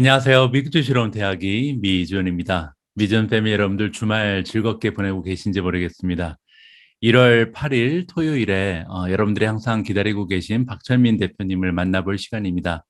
안녕하세요. 미국주시로운 대학이 미준입니다. 미준 패밀리 여러분들 주말 즐겁게 보내고 계신지 모르겠습니다. 1월 8일 토요일에 어, 여러분들이 항상 기다리고 계신 박철민 대표님을 만나볼 시간입니다.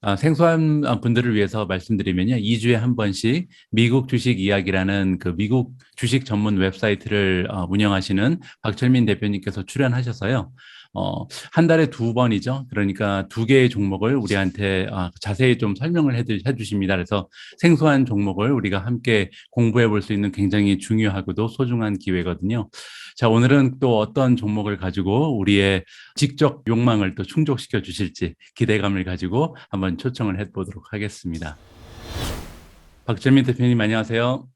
아, 생소한 분들을 위해서 말씀드리면요. 2주에 한 번씩 미국 주식 이야기라는 그 미국 주식 전문 웹사이트를 어, 운영하시는 박철민 대표님께서 출연하셔서요. 어, 한 달에 두 번이죠. 그러니까 두 개의 종목을 우리한테 아, 자세히 좀 설명을 해, 해 주십니다. 그래서 생소한 종목을 우리가 함께 공부해 볼 수 있는 굉장히 중요하고도 소중한 기회거든요. 자, 오늘은 또 어떤 종목을 가지고 우리의 직접 욕망을 또 충족시켜 주실지 기대감을 가지고 한번 초청을 해 보도록 하겠습니다. 박재민 대표님 안녕하세요.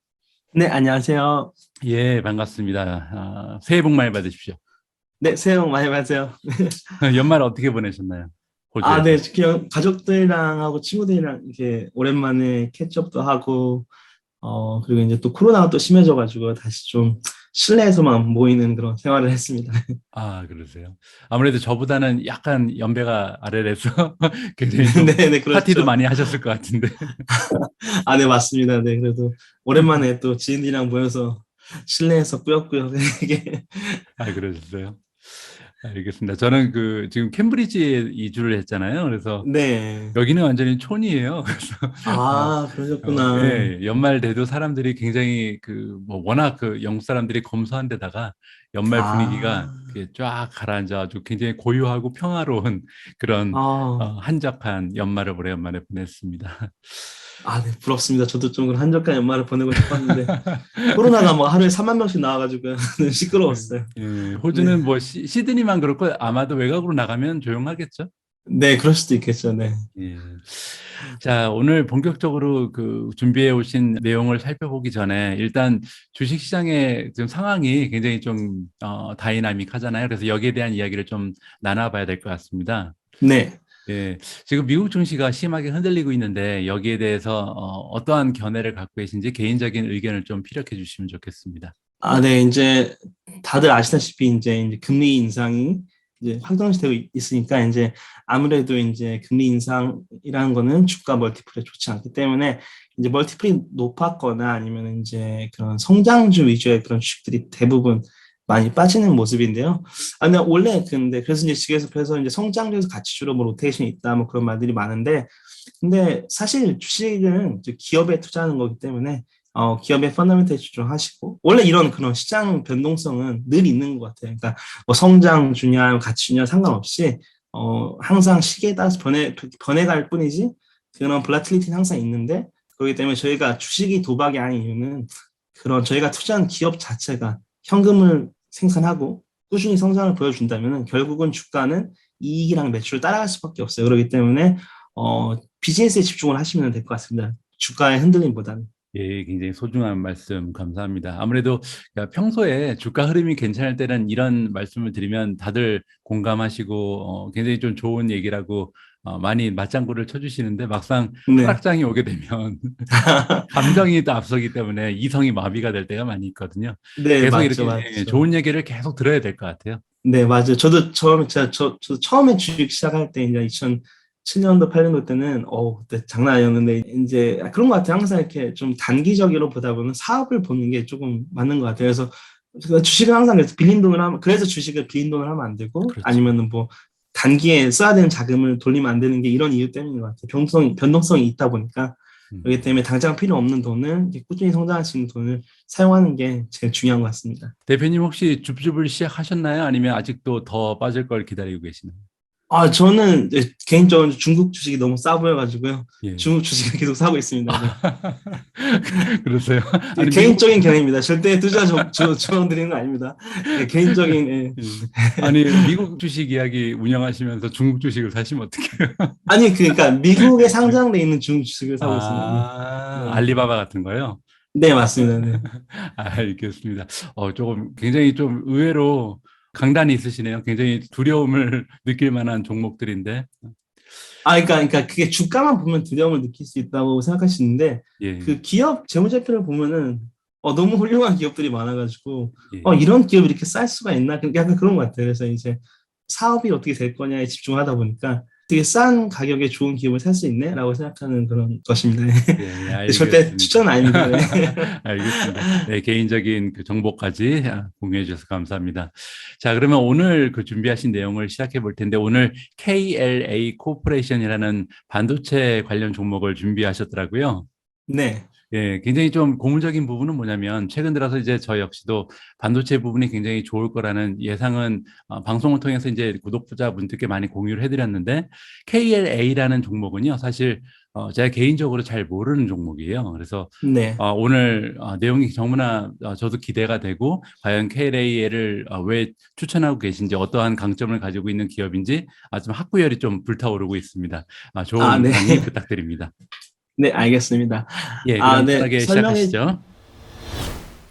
네, 안녕하세요. 예, 반갑습니다. 아, 새해 복 많이 받으십시오. 네, 새해 복 많이 받으세요. 연말 어떻게 보내셨나요? 호주에서? 아, 네, 그냥 가족들이랑 하고 친구들이랑 이렇게 오랜만에 캐치업도 하고, 어, 그리고 이제 또 코로나가 또 심해져가지고 다시 좀 실내에서만 모이는 그런 생활을 했습니다. 아, 그러세요. 아무래도 저보다는 약간 연배가 아래라서 굉장히 좀 네, 네, 그렇죠. 파티도 많이 하셨을 것 같은데. 아, 네, 맞습니다. 네, 그래도 오랜만에 또 지인들이랑 모여서 실내에서 꾸역꾸역 이게 아, 그러셨어요. 알겠습니다. 저는 그 지금 캠브리지에 이주를 했잖아요. 그래서 네. 여기는 완전히 촌이에요. 그래서 아, 그러셨구나. 어, 예, 연말 돼도 사람들이 굉장히 그 뭐 워낙 그 영국 사람들이 검소한 데다가 연말 아. 분위기가 이렇게 쫙 가라앉아 아주 굉장히 고요하고 평화로운 그런 아, 어, 한적한 연말을 오랜만에 보냈습니다. 아, 네, 부럽습니다. 저도 좀 그런 한적한 연말을 보내고 싶었는데 코로나가 뭐 하루에 3만 명씩 나와가지고 시끄러웠어요. 예, 호주는 네. 뭐 시, 시드니만 그렇고 아마도 외곽으로 나가면 조용하겠죠. 네, 그럴 수도 있겠죠. 네. 예. 자, 오늘 본격적으로 그 준비해 오신 내용을 살펴보기 전에 일단 주식 시장의 지금 상황이 굉장히 좀 어, 다이나믹하잖아요. 그래서 여기에 대한 이야기를 좀 나눠봐야 될 것 같습니다. 네. 예, 지금 미국 증시가 심하게 흔들리고 있는데 여기에 대해서 어, 어떠한 견해를 갖고 계신지 개인적인 의견을 좀 피력해 주시면 좋겠습니다. 아, 네, 이제 다들 아시다시피 이제, 이제 금리 인상이 이제 확정되고 있- 있으니까 이제 아무래도 이제 금리 인상이라는 거는 주가 멀티플에 좋지 않기 때문에 이제 멀티플이 높았거나 아니면 이제 그런 성장주 위주의 그런 주식들이 대부분 많이 빠지는 모습인데요. 아, 근데 원래 근데 그래서 이제 지금에서 그래서 이제 성장주에서 가치주로 뭐 로테이션이 있다 뭐 그런 말들이 많은데 근데 사실 주식은 기업에 투자하는 거기 때문에 어, 기업의 펀더멘털 집중하시고 원래 이런 그런 시장 변동성은 늘 있는 것 같아요. 그러니까 뭐 성장 주냐 가치 주냐 상관없이 어, 항상 시기에 따라서 변해 변해갈 뿐이지 그런 블라틸리티는 항상 있는데 그렇기 때문에 저희가 주식이 도박이 아닌 이유는 그런 저희가 투자한 기업 자체가 현금을 생산하고 꾸준히 성장을 보여준다면 결국은 주가는 이익이랑 매출을 따라갈 수밖에 없어요. 그렇기 때문에 어, 비즈니스에 집중을 하시면 될 것 같습니다. 주가의 흔들림보다는. 예, 굉장히 소중한 말씀 감사합니다. 아무래도 그러니까 평소에 주가 흐름이 괜찮을 때는 이런 말씀을 드리면 다들 공감하시고 어, 굉장히 좀 좋은 얘기라고 어, 많이 맞장구를 쳐주시는데 막상 네. 하락장이 오게 되면 감정이 또 앞서기 때문에 이성이 마비가 될 때가 많이 있거든요. 네, 계속 맞죠, 이렇게 맞죠. 예, 좋은 얘기를 계속 들어야 될 것 같아요. 네, 맞아요. 저도 처음에 제가 저, 저 처음에 주식 시작할 때 이제 2007년도 8년도 때는 어 그때 장난 아니었는데 이제 그런 것 같아요. 항상 이렇게 좀 단기적으로 보다 보면 사업을 보는 게 조금 맞는 것 같아요. 그래서 주식은 항상 그래서 빌린 돈을 하면 그래서 주식을 빌린 돈을 하면 안 되고 그렇죠. 아니면은 뭐 단기에 써야 되는 자금을 돌리면 안 되는 게 이런 이유 때문인 것 같아요. 변동성 변동성이 있다 보니까 음. 그렇기 때문에 당장 필요 없는 이렇게 꾸준히 성장할 수 있는 돈을 사용하는 게 제일 중요한 것 같습니다. 대표님 혹시 줍줍을 시작하셨나요? 아니면 아직도 더 빠질 걸 기다리고 계시나요? 아, 저는 개인적으로 중국 주식이 너무 싸 보여가지고요. 예. 중국 주식을 계속 사고 있습니다. 그러세요? 네. 아니, 개인적인 견해입니다. 절대 투자 조, 조, 조언 드리는 거 아닙니다. 네, 개인적인, 예. 예. 아니 미국 주식 이야기 운영하시면서 중국 주식을 사시면 어떡해요? 아니, 그러니까 미국에 상장돼 있는 중국 주식을 사고 있습니다. 아, 네. 알리바바 같은 거요? 네, 맞습니다. 네. 아, 알겠습니다. 어, 조금 굉장히 좀 의외로 강단이 있으시네요. 굉장히 두려움을 느낄 만한 종목들인데. 아, 그러니까, 그러니까 그게 주가만 보면 두려움을 느낄 수 있다고 생각하시는데, 예. 그 기업 재무제표를 보면은, 어, 너무 훌륭한 기업들이 많아가지고, 예. 어, 이런 기업이 이렇게 쌀 수가 있나? 약간 그런 것 같아요. 그래서 이제 사업이 어떻게 될 거냐에 집중하다 보니까, 되게 싼 가격에 좋은 기업을 살 수 있네라고 생각하는 그런 것입니다. 예, 예, 절대 알겠습니다. 추천은 아닙니다. 네. 알겠습니다. 네, 개인적인 그 정보까지 아, 공유해 주셔서 감사합니다. 자, 그러면 오늘 그 준비하신 내용을 시작해 볼 텐데 오늘 KLA 코퍼레이션이라는 반도체 관련 종목을 준비하셨더라고요. 네. 예, 굉장히 좀 고무적인 부분은 뭐냐면 최근 들어서 이제 저 역시도 반도체 부분이 굉장히 좋을 거라는 예상은 어, 방송을 통해서 이제 구독자 분들께 많이 공유를 해드렸는데 KLA라는 종목은요 사실 어, 제가 개인적으로 잘 모르는 종목이에요. 그래서 네. 어, 오늘 어, 내용이 정말 어, 저도 기대가 되고 과연 KLA를 어, 왜 추천하고 계신지 어떠한 강점을 가지고 있는 기업인지 아, 좀 학구열이 좀 불타오르고 있습니다. 아, 좋은 아, 네. 강의 부탁드립니다. 네, 알겠습니다. 예, 아, 네. 설명해- 시작하시죠.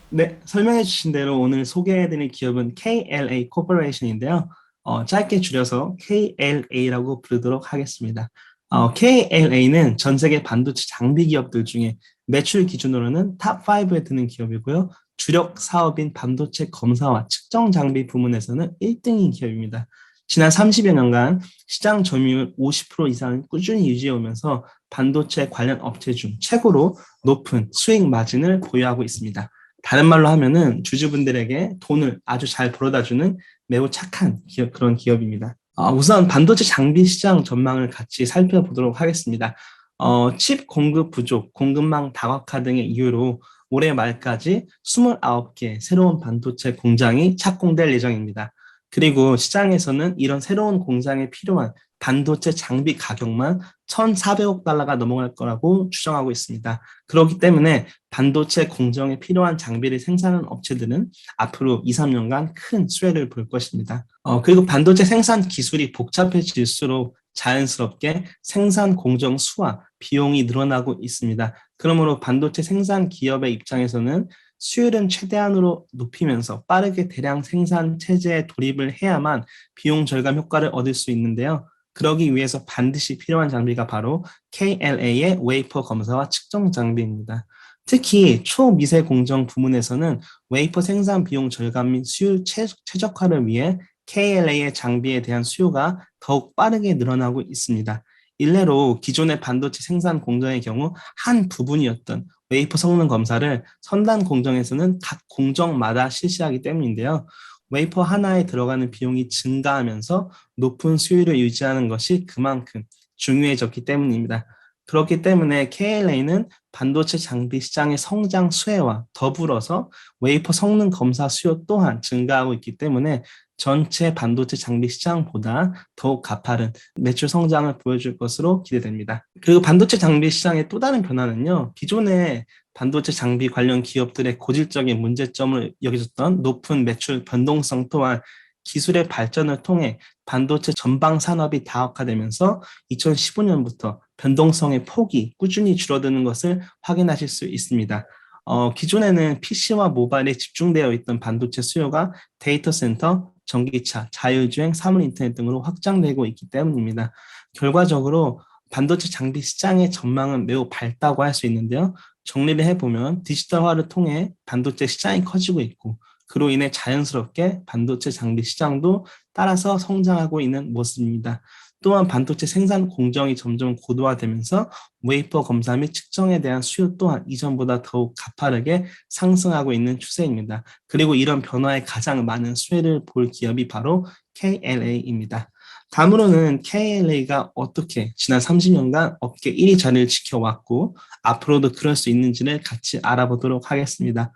네, 설명해 주신 대로 오늘 소개해 드릴 기업은 KLA 코퍼레이션인데요. 어, 짧게 줄여서 KLA라고 부르도록 하겠습니다. 어, KLA는 전 세계 반도체 장비 기업들 중에 매출 기준으로는 탑 5에 드는 기업이고요. 주력 사업인 반도체 검사와 측정 장비 부문에서는 1등인 기업입니다. 지난 30여 년간 시장 점유율 50% 이상을 꾸준히 유지해 오면서 반도체 관련 업체 중 최고로 높은 수익 마진을 보유하고 있습니다. 다른 말로 하면은 주주분들에게 돈을 아주 잘 벌어다주는 매우 착한 기업, 그런 기업입니다. 어, 우선 반도체 장비 시장 전망을 같이 살펴보도록 하겠습니다. 어, 칩 공급 부족, 공급망 다각화 등의 이유로 올해 말까지 29개 새로운 반도체 공장이 착공될 예정입니다. 그리고 시장에서는 이런 새로운 공장에 필요한 반도체 장비 가격만 1,400억 달러가 넘어갈 거라고 추정하고 있습니다. 그렇기 때문에 반도체 공정에 필요한 장비를 생산하는 업체들은 앞으로 2, 3년간 큰 수혜를 볼 것입니다. 어, 그리고 반도체 생산 기술이 복잡해질수록 자연스럽게 생산 공정 수와 비용이 늘어나고 있습니다. 그러므로 반도체 생산 기업의 입장에서는 수율은 최대한으로 높이면서 빠르게 대량 생산 체제에 돌입을 해야만 비용 절감 효과를 얻을 수 있는데요. 그러기 위해서 반드시 필요한 장비가 바로 KLA의 웨이퍼 검사와 측정 장비입니다. 특히 초미세 공정 부문에서는 웨이퍼 생산 비용 절감 및 수율 최, 최적화를 위해 KLA의 장비에 대한 수요가 더욱 빠르게 늘어나고 있습니다. 일례로 기존의 반도체 생산 공정의 경우 한 부분이었던 웨이퍼 성능 검사를 선단 공정에서는 각 공정마다 실시하기 때문인데요. 웨이퍼 하나에 들어가는 비용이 증가하면서 높은 수율을 유지하는 것이 그만큼 중요해졌기 때문입니다. 그렇기 때문에 KLA는 반도체 장비 시장의 성장 수혜와 더불어서 웨이퍼 성능 검사 수요 또한 증가하고 있기 때문에 전체 반도체 장비 시장보다 더욱 가파른 매출 성장을 보여줄 것으로 기대됩니다. 그리고 반도체 장비 시장의 또 다른 변화는요. 기존의 반도체 장비 관련 기업들의 고질적인 문제점을 여겨졌던 높은 매출 변동성 또한 기술의 발전을 통해 반도체 전방 산업이 다각화되면서 2015년부터 변동성의 폭이 꾸준히 줄어드는 것을 확인하실 수 있습니다. 어, 기존에는 PC와 모바일에 집중되어 있던 반도체 수요가 데이터 센터, 전기차, 자율주행, 사물 인터넷 등으로 확장되고 있기 때문입니다. 결과적으로 반도체 장비 시장의 전망은 매우 밝다고 할 수 있는데요. 정리를 해보면 디지털화를 통해 반도체 시장이 커지고 있고 그로 인해 자연스럽게 반도체 장비 시장도 따라서 성장하고 있는 모습입니다. 또한 반도체 생산 공정이 점점 고도화되면서 웨이퍼 검사 및 측정에 대한 수요 또한 이전보다 더욱 가파르게 상승하고 있는 추세입니다. 그리고 이런 변화에 가장 많은 수혜를 볼 기업이 바로 KLA입니다. 다음으로는 KLA가 어떻게 지난 30년간 업계 1위 자리를 지켜왔고 앞으로도 그럴 수 있는지를 같이 알아보도록 하겠습니다.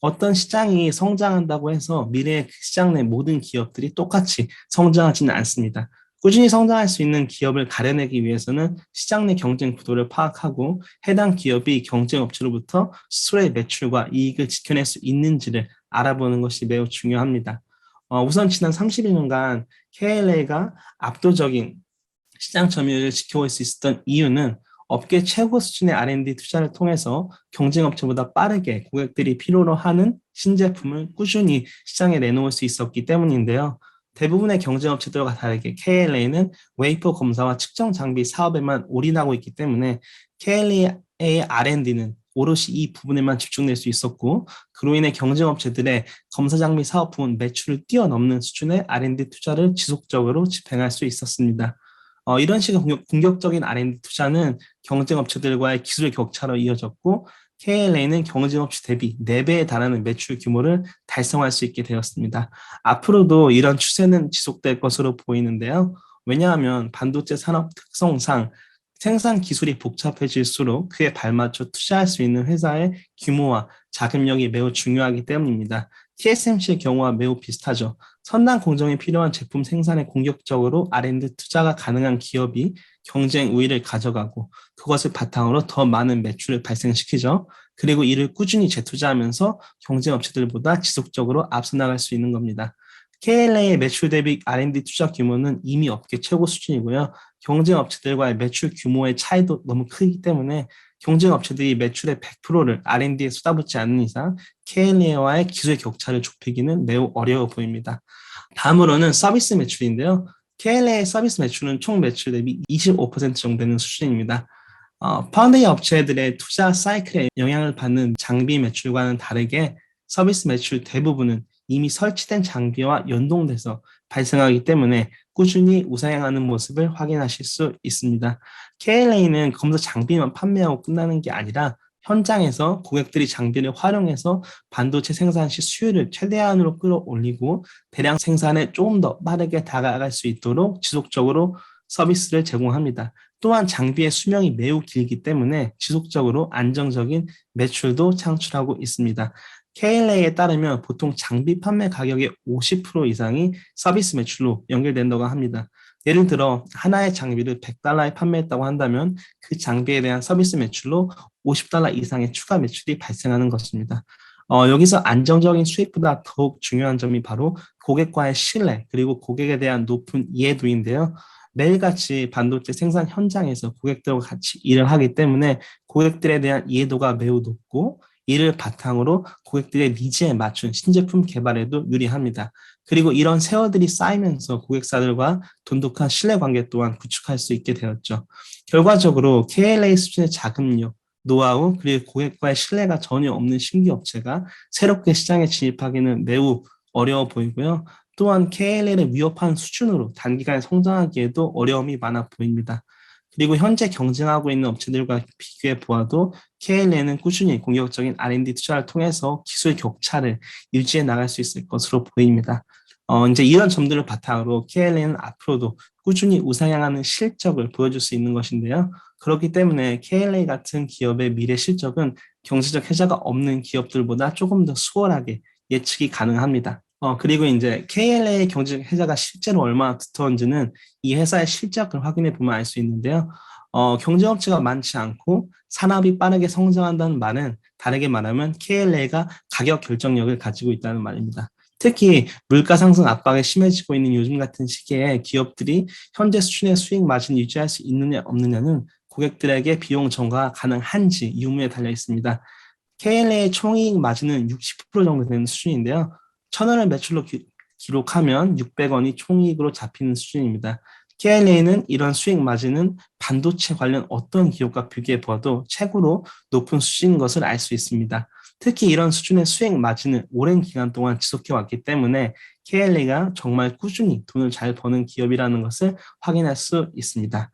어떤 시장이 성장한다고 해서 미래의 그 시장 내 모든 기업들이 똑같이 성장하지는 않습니다. 꾸준히 성장할 수 있는 기업을 가려내기 위해서는 시장 내 경쟁 구도를 파악하고 해당 기업이 경쟁 업체로부터 스스로의 매출과 이익을 지켜낼 수 있는지를 알아보는 것이 매우 중요합니다. 어, 우선 지난 31년간 KLA가 압도적인 시장 점유율을 지켜올 수 있었던 이유는 업계 최고 수준의 R&D 투자를 통해서 경쟁 업체보다 빠르게 고객들이 필요로 하는 신제품을 꾸준히 시장에 내놓을 수 있었기 때문인데요. 대부분의 경쟁 업체들과 다르게 KLA는 웨이퍼 검사와 측정 장비 사업에만 올인하고 있기 때문에 KLA의 R&D는 오롯이 이 부분에만 집중될 수 있었고 그로 인해 경쟁 업체들의 검사 장비 사업 부문 매출을 뛰어넘는 수준의 R&D 투자를 지속적으로 집행할 수 있었습니다. 어, 이런 식의 공격, 공격적인 R&D 투자는 경쟁 업체들과의 기술 격차로 이어졌고 KLA는 경쟁 업체 대비 4배에 달하는 매출 규모를 달성할 수 있게 되었습니다. 앞으로도 이런 추세는 지속될 것으로 보이는데요. 왜냐하면 반도체 산업 특성상 생산 기술이 복잡해질수록 그에 발맞춰 투자할 수 있는 회사의 규모와 자금력이 매우 중요하기 때문입니다. TSMC의 경우와 매우 비슷하죠. 선단 공정이 필요한 제품 생산에 공격적으로 R&D 투자가 가능한 기업이 경쟁 우위를 가져가고 그것을 바탕으로 더 많은 매출을 발생시키죠. 그리고 이를 꾸준히 재투자하면서 경쟁 업체들보다 지속적으로 앞서 나갈 수 있는 겁니다. KLA의 매출 대비 R&D 투자 규모는 이미 업계 최고 수준이고요. 경쟁 업체들과의 매출 규모의 차이도 너무 크기 때문에 경쟁 업체들이 매출의 100%를 R&D에 쏟아붓지 않는 이상 KLA와의 기술 격차를 좁히기는 매우 어려워 보입니다. 다음으로는 서비스 매출인데요. KLA의 서비스 매출은 총 매출 대비 25% 정도 되는 수준입니다. 어, 파운드리 업체들의 투자 사이클에 영향을 받는 장비 매출과는 다르게 서비스 매출 대부분은 이미 설치된 장비와 연동돼서 발생하기 때문에 꾸준히 우상향하는 모습을 확인하실 수 있습니다. KLA는 검사 장비만 판매하고 끝나는 게 아니라 현장에서 고객들이 장비를 활용해서 반도체 생산 시 수율을 최대한으로 끌어올리고 대량 생산에 조금 더 빠르게 다가갈 수 있도록 지속적으로 서비스를 제공합니다. 또한 장비의 수명이 매우 길기 때문에 지속적으로 안정적인 매출도 창출하고 있습니다. KLA에 따르면 보통 장비 판매 가격의 50% 이상이 서비스 매출로 연결된다고 합니다. 예를 들어 하나의 장비를 100달러에 판매했다고 한다면 그 장비에 대한 서비스 매출로 50달러 이상의 추가 매출이 발생하는 것입니다. 어, 여기서 안정적인 수익보다 더욱 중요한 점이 바로 고객과의 신뢰 그리고 고객에 대한 높은 이해도인데요. 매일같이 반도체 생산 현장에서 고객들과 같이 일을 하기 때문에 고객들에 대한 이해도가 매우 높고 이를 바탕으로 고객들의 니즈에 맞춘 신제품 개발에도 유리합니다. 그리고 이런 세월들이 쌓이면서 고객사들과 돈독한 신뢰관계 또한 구축할 수 있게 되었죠. 결과적으로 KLA 수준의 자금력, 노하우, 그리고 고객과의 신뢰가 전혀 없는 신규 업체가 새롭게 시장에 진입하기는 매우 어려워 보이고요. 또한 KLA를 위협한 수준으로 단기간에 성장하기에도 어려움이 많아 보입니다. 그리고 현재 경쟁하고 있는 업체들과 비교해 보아도 KLA는 꾸준히 공격적인 R&D 투자를 통해서 기술 격차를 유지해 나갈 수 있을 것으로 보입니다. 어, 이제 이런 점들을 바탕으로 KLA는 앞으로도 꾸준히 우상향하는 실적을 보여줄 수 있는 것인데요. 그렇기 때문에 KLA 같은 기업의 미래 실적은 경제적 혜자가 없는 기업들보다 조금 더 수월하게 예측이 가능합니다. 어, 그리고 이제 KLA의 경제적 혜자가 실제로 얼마나 두터운지는 이 회사의 실적을 확인해 보면 알 수 있는데요. 어, 경제업체가 많지 않고 산업이 빠르게 성장한다는 말은 다르게 말하면 KLA가 가격 결정력을 가지고 있다는 말입니다. 특히 물가 상승 압박이 심해지고 있는 요즘 같은 시기에 기업들이 현재 수준의 수익 마진 유지할 수 있느냐 없느냐는 고객들에게 비용 전가가 가능한지 유무에 달려 있습니다. KLA의 총이익 마진은 60% 정도 되는 수준인데요. 천 원을 매출로 기, 록하면 600원이 총이익으로 잡히는 수준입니다. KLA는 이런 수익 마진은 반도체 관련 어떤 기업과 비교해 보아도 최고로 높은 수준인 것을 알 수 있습니다. 특히 이런 수준의 수익 마진을 오랜 기간 동안 지속해 왔기 때문에 KLA가 정말 꾸준히 돈을 잘 버는 기업이라는 것을 확인할 수 있습니다.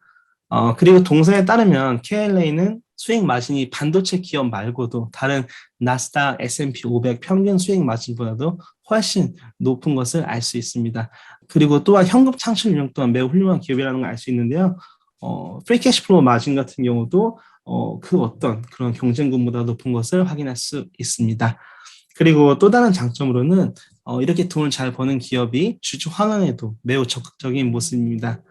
어, 그리고 동서에 따르면 KLA는 수익 마진이 반도체 기업 말고도 다른 나스닥, S&P 500 평균 수익 마진보다도 훨씬 높은 것을 알 수 있습니다. 그리고 또한 현금 창출 능력 또한 매우 훌륭한 기업이라는 걸 알 수 있는데요. 어, 프리 캐시 플로우 마진 같은 경우도 어, 그 어떤 그런 경쟁군보다 높은 것을 확인할 수 있습니다. 그리고 또 다른 장점으로는 어, 이렇게 돈을 잘 버는 기업이 주주 환원에도 매우 적극적인 모습입니다.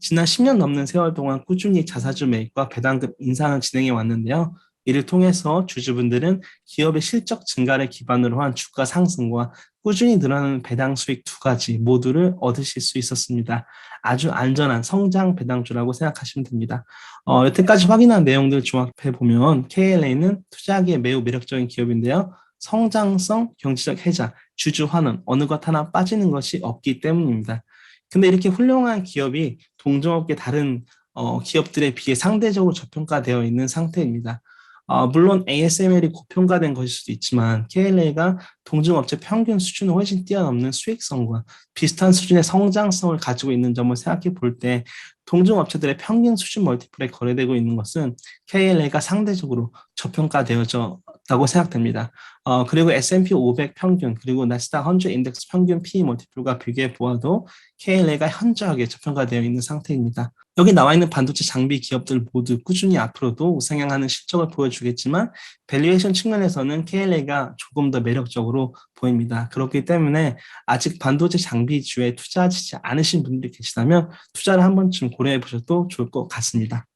지난 10년 넘는 세월 동안 꾸준히 자사주 매입과 배당금 인상을 진행해 왔는데요. 이를 통해서 주주분들은 기업의 실적 증가를 기반으로 한 주가 상승과 꾸준히 늘어나는 배당 수익 두 가지 모두를 얻으실 수 있었습니다. 아주 안전한 성장 배당주라고 생각하시면 됩니다. 어, 여태까지 확인한 내용들 종합해 보면 KLA는 투자하기에 매우 매력적인 기업인데요. 성장성, 경제적 혜자, 주주 환원 어느 것 하나 빠지는 것이 없기 때문입니다. 근데 이렇게 훌륭한 기업이 동종업계 다른 어, 기업들에 비해 상대적으로 저평가되어 있는 상태입니다. 어, 물론 ASML이 고평가된 것일 수도 있지만 KLA가 동종업체 평균 수준을 훨씬 뛰어넘는 수익성과 비슷한 수준의 성장성을 가지고 있는 점을 생각해 볼 때 동종업체들의 평균 수준 멀티플에 거래되고 있는 것은 KLA가 상대적으로 저평가되어졌 다고 생각됩니다. 어, 그리고 S&P 500 평균 그리고 나스닥 100 인덱스 평균 P 멀티플과 비교해 보아도 KLA가 현저하게 저평가되어 있는 상태입니다. 여기 나와 있는 반도체 장비 기업들 모두 꾸준히 앞으로도 우상향하는 실적을 보여주겠지만 밸류에이션 측면에서는 KLA가 조금 더 매력적으로 보입니다. 그렇기 때문에 아직 반도체 장비주에 투자하지 않으신 분들이 계시다면 투자를 한 번쯤 고려해 보셔도 좋을 것 같습니다.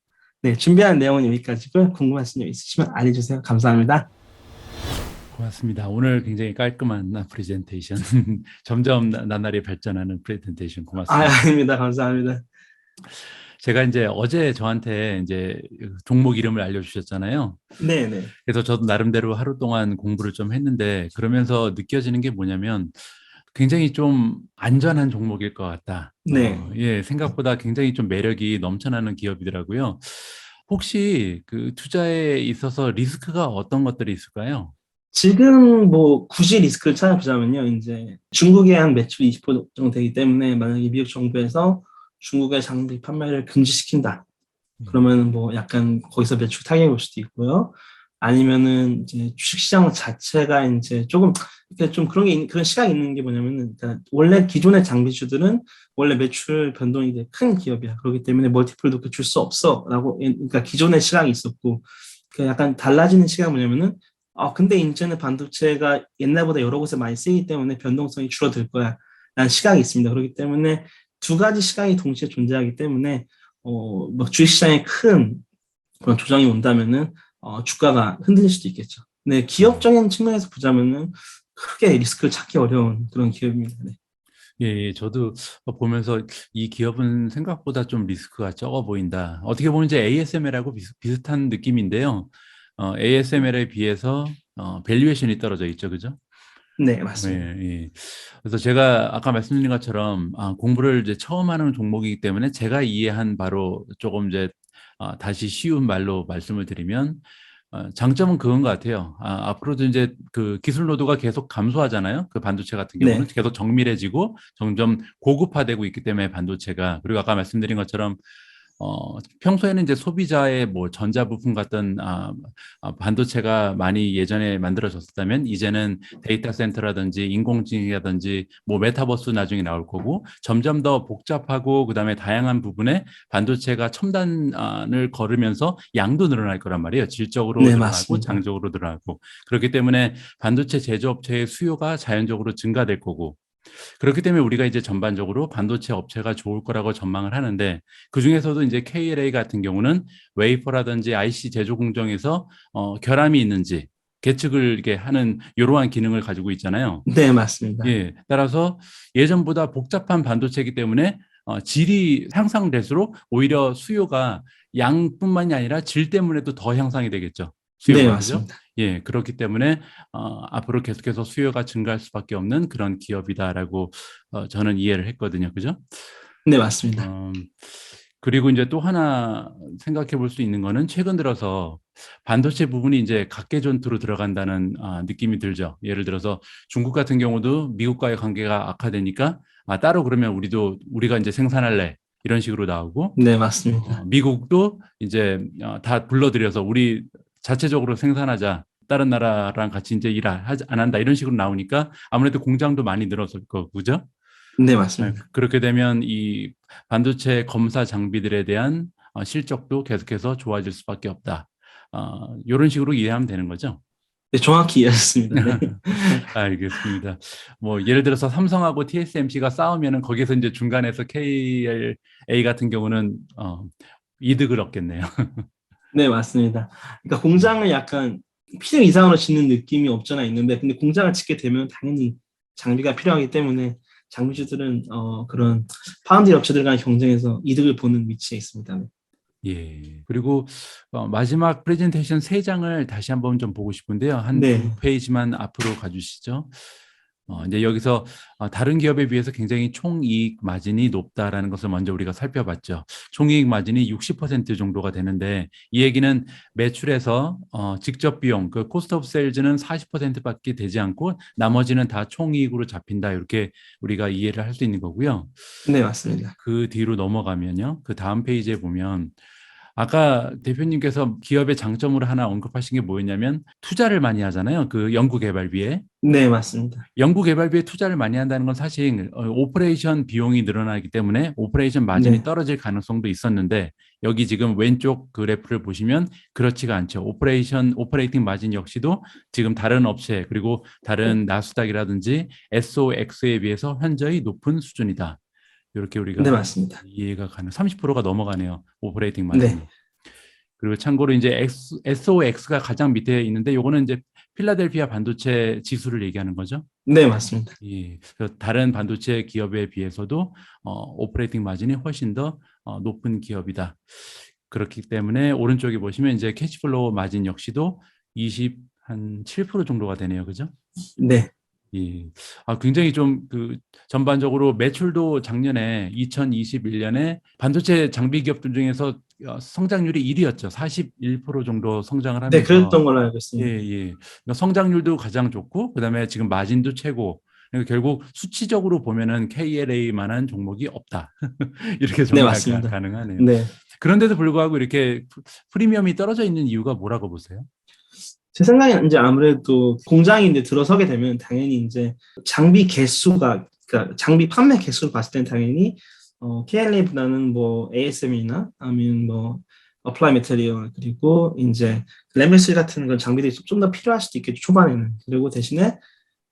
네, 준비한 내용은 여기까지고요. 궁금하신 점 있으시면 알려주세요. 감사합니다. 고맙습니다. 오늘 굉장히 깔끔한 프레젠테이션. 점점 나- 나날이 발전하는 프레젠테이션 아, 고맙습니다. 아 닙니다. 감사합니다. 제가 이제 어제 저한테 이제 종목 이름을 알려주셨잖아요. 네, 네. 그래서 저도 나름대로 하루 동안 공부를 좀 했는데 그러면서 느껴지는 게 뭐냐면 굉장히 좀 안전한 종목일 것 같다. 네. 어, 예, 생각보다 굉장히 좀 매력이 넘쳐나는 기업이더라고요. 혹시 그 투자에 있어서 리스크가 어떤 것들이 있을까요? 지금 뭐 굳이 리스크를 찾아보자면요. 이제 중국의 한 매출 20% 정도 되기 때문에 만약에 미국 정부에서 중국의 장비 판매를 금지시킨다. 그러면 뭐 약간 거기서 매출 타격이 올 수도 있고요. 아니면은 이제 주식시장 자체가 이제 조금 좀 그런 게 있- 그런 시각이 있는 게 뭐냐면은 그러니까 원래 기존의 장비주들은 원래 매출 변동이 큰 기업이야. 그렇기 때문에 멀티플 높게 줄수 없어라고 그러니까 기존의 시각이 있었고 그 약간 달라지는 시각이 뭐냐면은 어 근데 이제는 반도체가 옛날보다 여러 곳에 많이 쓰이기 때문에 변동성이 줄어들 거야. 라는 시각이 있습니다. 그렇기 때문에 두 가지 시각이 동시에 존재하기 때문에 어, 뭐 주식시장에 큰 그런 조정이 온다면은 어, 주가가 흔들릴 수도 있겠죠. 네, 기업적인 측면에서 보자면은 크게 리스크를 찾기 어려운 그런 기업입니다. 네. 예, 예, 저도 보면서 이 기업은 생각보다 좀 리스크가 적어 보인다. 어떻게 보면 이제 ASML하고 비슷, 비슷한 느낌인데요. 어, ASML에 비해서 어, 밸류에이션이 떨어져 있죠, 그죠? 네, 맞습니다. 예, 예. 그래서 제가 아까 말씀드린 것처럼 아, 공부를 이제 처음 하는 종목이기 때문에 제가 이해한 바로 조금 이제 아, 다시 쉬운 말로 말씀을 드리면 어, 장점은 그건 것 같아요. 아, 앞으로도 이제 그 기술 노드가 계속 감소하잖아요. 그 반도체 같은 네. 경우는 계속 정밀해지고 점점 고급화되고 있기 때문에 반도체가 그리고 아까 말씀드린 것처럼 어, 평소에는 이제 소비자의 뭐 전자부품 같은 아, 아, 반도체가 많이 예전에 만들어졌다면 이제는 데이터 센터라든지 인공지능이라든지 뭐 메타버스 나중에 나올 거고 점점 더 복잡하고 그다음에 다양한 부분에 반도체가 첨단을 걸으면서 양도 늘어날 거란 말이에요. 질적으로 네, 늘어나고 맞습니다. 장적으로 늘어나고 그렇기 때문에 반도체 제조업체의 수요가 자연적으로 증가될 거고 그렇기 때문에 우리가 이제 전반적으로 반도체 업체가 좋을 거라고 전망을 하는데 그 중에서도 이제 KLA 같은 경우는 웨이퍼라든지 IC 제조 공정에서 어, 결함이 있는지 계측을 이렇게 하는 이러한 기능을 가지고 있잖아요. 네, 맞습니다. 예, 따라서 예전보다 복잡한 반도체이기 때문에 어, 질이 향상될수록 오히려 수요가 양뿐만이 아니라 질 때문에도 더 향상이 되겠죠. 수요가, 네? 맞습니다. 예, 그렇기 때문에 어, 앞으로 계속해서 수요가 증가할 수밖에 없는 그런 기업이다라고 어, 저는 이해를 했거든요. 그죠? 네, 맞습니다. 음, 그리고 이제 또 하나 생각해 볼 수 있는 거는 최근 들어서 반도체 부분이 이제 각계 전투로 들어간다는 아, 느낌이 들죠. 예를 들어서 중국 같은 경우도 미국과의 관계가 악화되니까 아, 따로 그러면 우리도 우리가 이제 생산할래 이런 식으로 나오고 네, 맞습니다. 어, 미국도 이제 어, 다 불러들여서 우리 자체적으로 생산하자. 다른 나라랑 같이 이제 일 안 한다 이런 식으로 나오니까 아무래도 공장도 많이 늘었을 거고 그죠? 네, 네, 맞습니다. 그렇게 되면 이 반도체 검사 장비들에 대한 어, 실적도 계속해서 좋아질 수밖에 없다. 어, 이런 식으로 이해하면 되는 거죠. 네, 정확히 이해하셨습니다. 네. 알겠습니다. 뭐 예를 들어서 삼성하고 TSMC가 싸우면은 거기서 이제 중간에서 KLA 같은 경우는 어, 이득을 얻겠네요. 네, 맞습니다. 그러니까 공장을 약간 필요 이상으로 짓는 느낌이 없잖아 있는데, 근데 공장을 짓게 되면 당연히 장비가 필요하기 때문에 장비주들은 어, 그런 파운드리 업체들과의 경쟁에서 이득을 보는 위치에 있습니다. 네. 예. 그리고 어, 마지막 프레젠테이션 세 장을 다시 한번 좀 보고 싶은데요. 한두 네. 페이지만 앞으로 가주시죠. 어, 이제 여기서 어, 다른 기업에 비해서 굉장히 총이익 마진이 높다라는 것을 먼저 우리가 살펴봤죠. 총이익 마진이 60% 정도가 되는데 이 얘기는 매출에서 어, 직접 비용, 그 코스트 오브 세일즈는 40%밖에 되지 않고 나머지는 다 총이익으로 잡힌다 이렇게 우리가 이해를 할 수 있는 거고요. 네, 맞습니다. 그 뒤로 넘어가면요. 그 다음 페이지에 보면 아까 대표님께서 기업의 장점으로 하나 언급하신 게 뭐였냐면 투자를 많이 하잖아요. 그 연구 개발비에. 네, 맞습니다. 연구 개발비에 투자를 많이 한다는 건 사실 어, 오퍼레이션 비용이 늘어나기 때문에 오퍼레이션 마진이 네. 떨어질 가능성도 있었는데 여기 지금 왼쪽 그래프를 보시면 그렇지가 않죠. 오퍼레이션 오퍼레이팅 마진 역시도 지금 다른 업체 그리고 다른 나스닥이라든지 SOX에 비해서 현저히 높은 수준이다. 이렇게 우리가 네, 맞습니다. 이해가 가능. 30%가 넘어가네요. 오퍼레이팅 마진이. 네. 그리고 참고로 이제 SOX가 가장 밑에 있는데 요거는 이제 필라델피아 반도체 지수를 얘기하는 거죠. 네, 맞습니다. 예. 다른 반도체 기업에 비해서도 어, 오퍼레이팅 마진이 훨씬 더 어, 높은 기업이다. 그렇기 때문에 오른쪽에 보시면 이제 캐시플로우 마진 역시도 20 한 7% 정도가 되네요. 그죠? 네, 예. 아, 굉장히 좀 그 전반적으로 매출도 작년에 2021년에 반도체 장비 기업들 중에서 어, 성장률이 1위였죠. 41% 정도 성장을 하면서 네, 그랬던 걸로 알고 있습니다. 예, 예. 그러니까 성장률도 가장 좋고 그다음에 지금 마진도 최고. 그러니까 결국 수치적으로 보면은 KLA만한 종목이 없다. 이렇게 정리가 맞습니다. 가능하네요. 네. 그런데도 불구하고 이렇게 프- 프리미엄이 떨어져 있는 이유가 뭐라고 보세요? 제 생각엔 이제 아무래도 공장인데 들어서게 되면 당연히 이제 장비 개수가 그러니까 장비 판매 개수를 봤을 땐 당연히 어, KLA보다는 뭐 ASM이나 아니면 뭐 어플라이 메테리얼 그리고 이제 램벨스 같은 그런 장비들이 좀 더 필요할 수도 있겠죠 초반에는. 그리고 대신에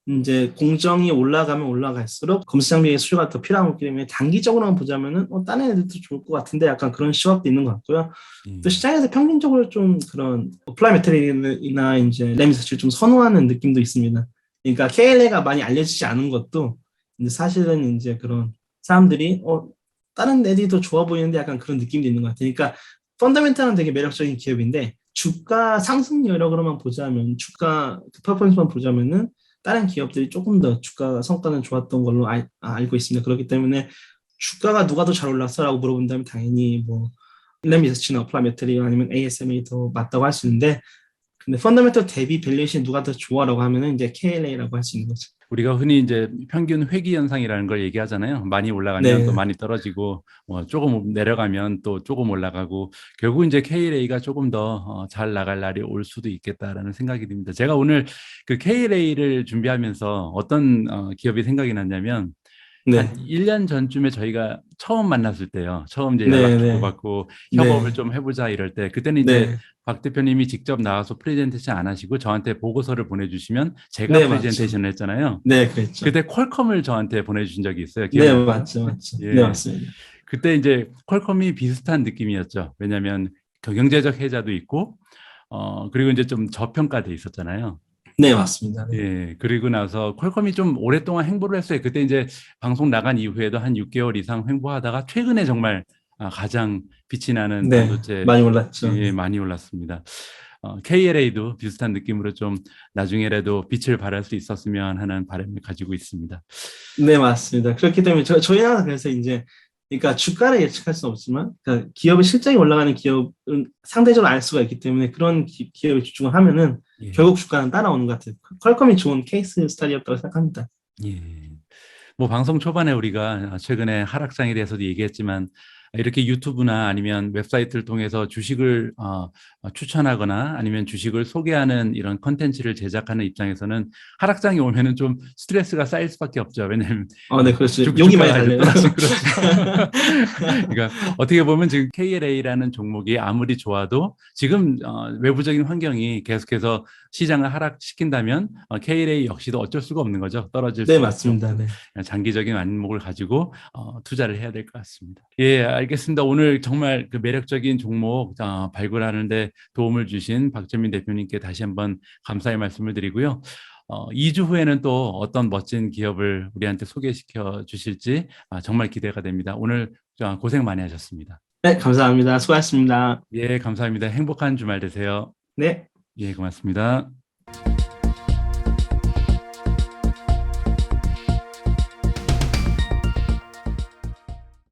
이제 공정이 올라가면 올라갈수록 검수 장비의 수요가 더 필요한 거기 때문에 단기적으로만 보자면은 어, 다른 애들도 좋을 것 같은데 약간 그런 시각도 있는 것 같고요. 예. 또 시장에서 평균적으로 좀 그런 어플라이 메테리얼이나 이제 램 리서치를 좀 선호하는 느낌도 있습니다. 그러니까 KLA가 많이 알려지지 않은 것도 이제 사실은 이제 그런 사람들이 어 다른 애들이 더 좋아 보이는데 약간 그런 느낌도 있는 것 같아요. 그러니까 펀더멘탈은 되게 매력적인 기업인데 주가 상승 여력으로만 보자면 주가 그 퍼포먼스만 보자면은 다른 기업들이 조금 더 주가 성과는 좋았던 걸로 알, 아, 알고 있습니다. 그렇기 때문에 주가가 누가 더 잘 올랐어라고 물어본다면 당연히 뭐램 리서치나 어플라이 메테리얼 아니면 ASM이 더 맞다고 할 수 있는데 근데 펀더멘털 대비 밸류에이션 누가 더 좋아라고 하면은 이제 KLA라고 할 수 있는 거죠. 우리가 흔히 이제 평균 회귀 현상이라는 걸 얘기하잖아요. 많이 올라가면 네. 또 많이 떨어지고 뭐 조금 내려가면 또 조금 올라가고 결국 이제 KLA가 조금 더 어, 잘 나갈 날이 올 수도 있겠다라는 생각이 듭니다. 제가 오늘 그 KLA를 준비하면서 어떤 어, 기업이 생각이 났냐면 네. 한 1년 전쯤에 저희가 처음 만났을 때요. 처음 이제 네, 연락 네. 주고받고 네. 협업을 좀 해보자 이럴 때 그때는 이제 네. 박 대표님이 직접 나와서 프레젠테이션 안 하시고 저한테 보고서를 보내주시면 제가 네, 프레젠테이션을 했잖아요. 네, 그랬죠. 그때 퀄컴을 저한테 보내주신 적이 있어요. 네, 기억나세요? 맞죠, 맞죠. 예. 네, 맞습니다. 그때 이제 퀄컴이 비슷한 느낌이었죠. 왜냐하면 그 경제적 해자도 있고, 어 그리고 이제 좀 저평가돼 있었잖아요. 네, 맞습니다. 네. 예, 그리고 나서 퀄컴이 좀 오랫동안 행보를 했어요. 그때 이제 방송 나간 이후에도 한 6개월 이상 행보하다가 최근에 정말 아, 가장 빛이 나는 네, 반도체 많이 올랐죠. 예, 많이 올랐습니다. 어, KLA도 비슷한 느낌으로 좀 나중에라도 빛을 발할 수 있었으면 하는 바람을 가지고 있습니다. 네, 맞습니다. 그렇기 때문에 저, 저희는 항상 그래서 이제 그러니까 주가를 예측할 수는 없지만 그러니까 기업의 실적이 올라가는 기업은 상대적으로 알 수가 있기 때문에 그런 기, 기업에 집중을 하면은 예. 결국 주가는 따라오는 것 같아요. 퀄컴이 좋은 케이스 스타디였다고 생각합니다. 예. 뭐 방송 초반에 우리가 최근에 하락장에 대해서도 얘기했지만 이렇게 유튜브나 아니면 웹사이트를 통해서 주식을 어, 어, 추천하거나 아니면 주식을 소개하는 이런 컨텐츠를 제작하는 입장에서는 하락장이 오면은 좀 스트레스가 쌓일 수밖에 없죠. 왜냐하면 어, 네, 그렇죠. 주- 용이 많이 달려요. 그렇죠. 그러니까 어떻게 보면 지금 KLA라는 종목이 아무리 좋아도 지금 어, 외부적인 환경이 계속해서 시장을 하락시킨다면 어, KLA 역시도 어쩔 수가 없는 거죠. 떨어질 네, 맞습니다. 네. 장기적인 안목을 가지고 어, 투자를 해야 될 것 같습니다. 예, 알겠습니다. 오늘 정말 그 매력적인 종목 어, 발굴하는데 도움을 주신 박재민 대표님께 다시 한번 감사의 말씀을 드리고요. 어, 2주 후에는 또 어떤 멋진 기업을 우리한테 소개시켜 주실지 아, 정말 기대가 됩니다. 오늘 어, 고생 많이 하셨습니다. 네, 감사합니다. 수고하셨습니다. 예, 감사합니다. 행복한 주말 되세요. 네. 예, 고맙습니다.